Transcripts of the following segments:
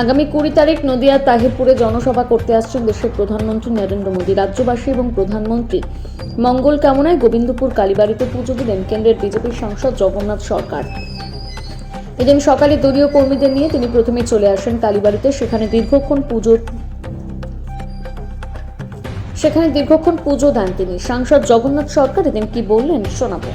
আগামী কুড়ি তারিখ নদিয়ার তাহিরপুরে জনসভা করতে আসছেন দেশের প্রধানমন্ত্রী নরেন্দ্র মোদী, রাজ্যবাসী এবং প্রধানমন্ত্রী। মঙ্গল কামনায় গোবিন্দপুর কালীবাড়িতে পুজো দিলেন কেন্দ্রের বিজেপির সাংসদ জগন্নাথ সরকার। এদিন সকালে দলীয় কর্মীদের নিয়ে তিনি প্রথমে চলে আসেন কালীবাড়িতে, সেখানে দীর্ঘক্ষণ পুজো সেখানে দীর্ঘক্ষণ পুজো দেন তিনি। সাংসদ জগন্নাথ সরকার এদিন কি বললেন শোনাবো।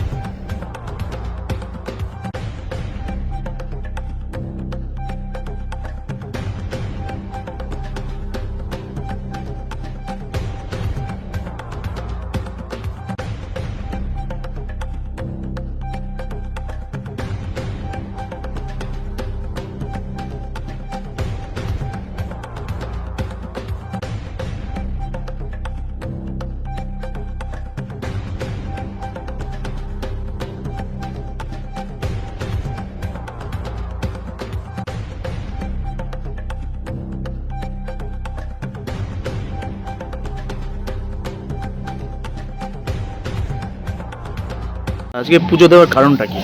আজকে পুজো দেওয়ার কারণটা কি?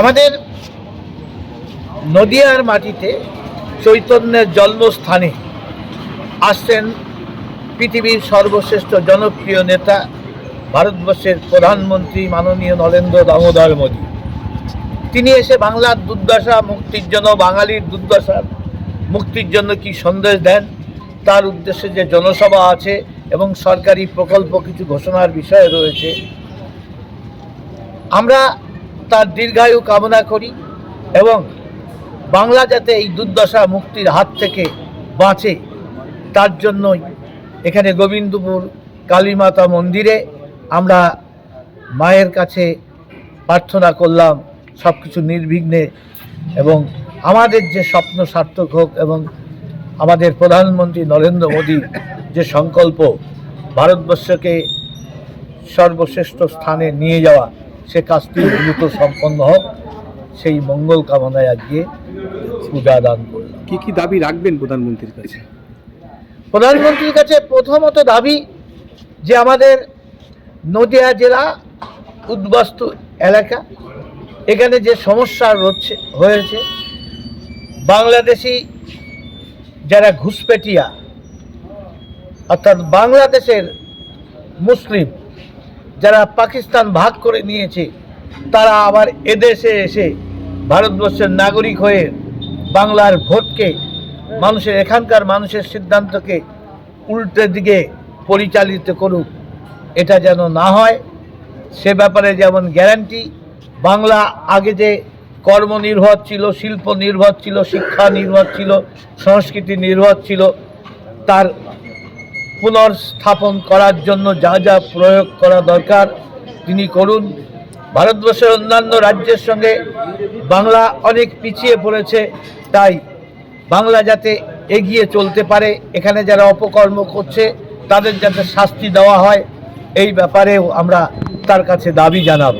আমাদের নদিয়ার মাটিতে চৈতন্যের জন্মস্থানে আসছেন পৃথিবীর সর্বশ্রেষ্ঠ জনপ্রিয় নেতা ভারতবর্ষের প্রধানমন্ত্রী মাননীয় নরেন্দ্র দামোদর মোদী। তিনি এসে বাংলার দুর্দশা মুক্তির জন্য, বাঙালির দুর্দশার মুক্তির জন্য কি সন্দেশ দেন? তার উদ্দেশ্যে যে জনসভা আছে এবং সরকারি প্রকল্প কিছু ঘোষণার বিষয় রয়েছে। আমরা তার দীর্ঘায়ু কামনা করি এবং বাংলা যাতে এই দুর্দশা মুক্তির হাত থেকে বাঁচে, তার জন্যই এখানে গোবিন্দপুর কালীমাতা মন্দিরে আমরা মায়ের কাছে প্রার্থনা করলাম সব কিছু নির্বিঘ্নে এবং আমাদের যে স্বপ্ন সার্থক হোক এবং আমাদের প্রধানমন্ত্রী নরেন্দ্র মোদী যে সংকল্প ভারতবর্ষকে সর্বশ্রেষ্ঠ স্থানে নিয়ে যাওয়া সে কাজটি দ্রুত সম্পন্ন হোক সেই মঙ্গল কামনায় আজকে পূজা দান করলাম। কি কি দাবি রাখবেন প্রধানমন্ত্রীর কাছে? প্রধানমন্ত্রীর কাছে প্রথমত দাবি যে আমাদের নদিয়া জেলা উদ্বাস্তু এলাকা এখানে যে সমস্যা রচ্ছে হয়েছে বাংলাদেশি যারা ঘুষপেটিয়া অর্থাৎ বাংলাদেশের মুসলিম যারা পাকিস্তান ভাগ করে নিয়েছে, তারা আবার এদেশে এসে ভারতবর্ষের নাগরিক হয়ে বাংলার ভোটকে, মানুষের এখানকার মানুষের সিদ্ধান্তকে উল্টে দিকে পরিচালিত করুক। এটা যেন না হয়, সে ব্যাপারে যেমন গ্যারান্টি, বাংলা আগে যে কর্ম নির্ভর ছিল, শিল্প নির্ভর ছিল, শিক্ষা নির্ভর ছিল, সংস্কৃতি নির্ভর ছিল, তার পুনর্স্থাপন করার জন্য যা যা প্রয়োগ করা দরকার তিনি করুন। ভারতবর্ষের অন্যান্য রাজ্যের সঙ্গে বাংলা অনেক পিছিয়ে পড়েছে, তাই বাংলা যাতে এগিয়ে চলতে পারে, এখানে যারা অপকর্ম করছে, তাদের যাতে শাস্তি দেওয়া হয়, এই ব্যাপারেও আমরা তার কাছে দাবি জানাব।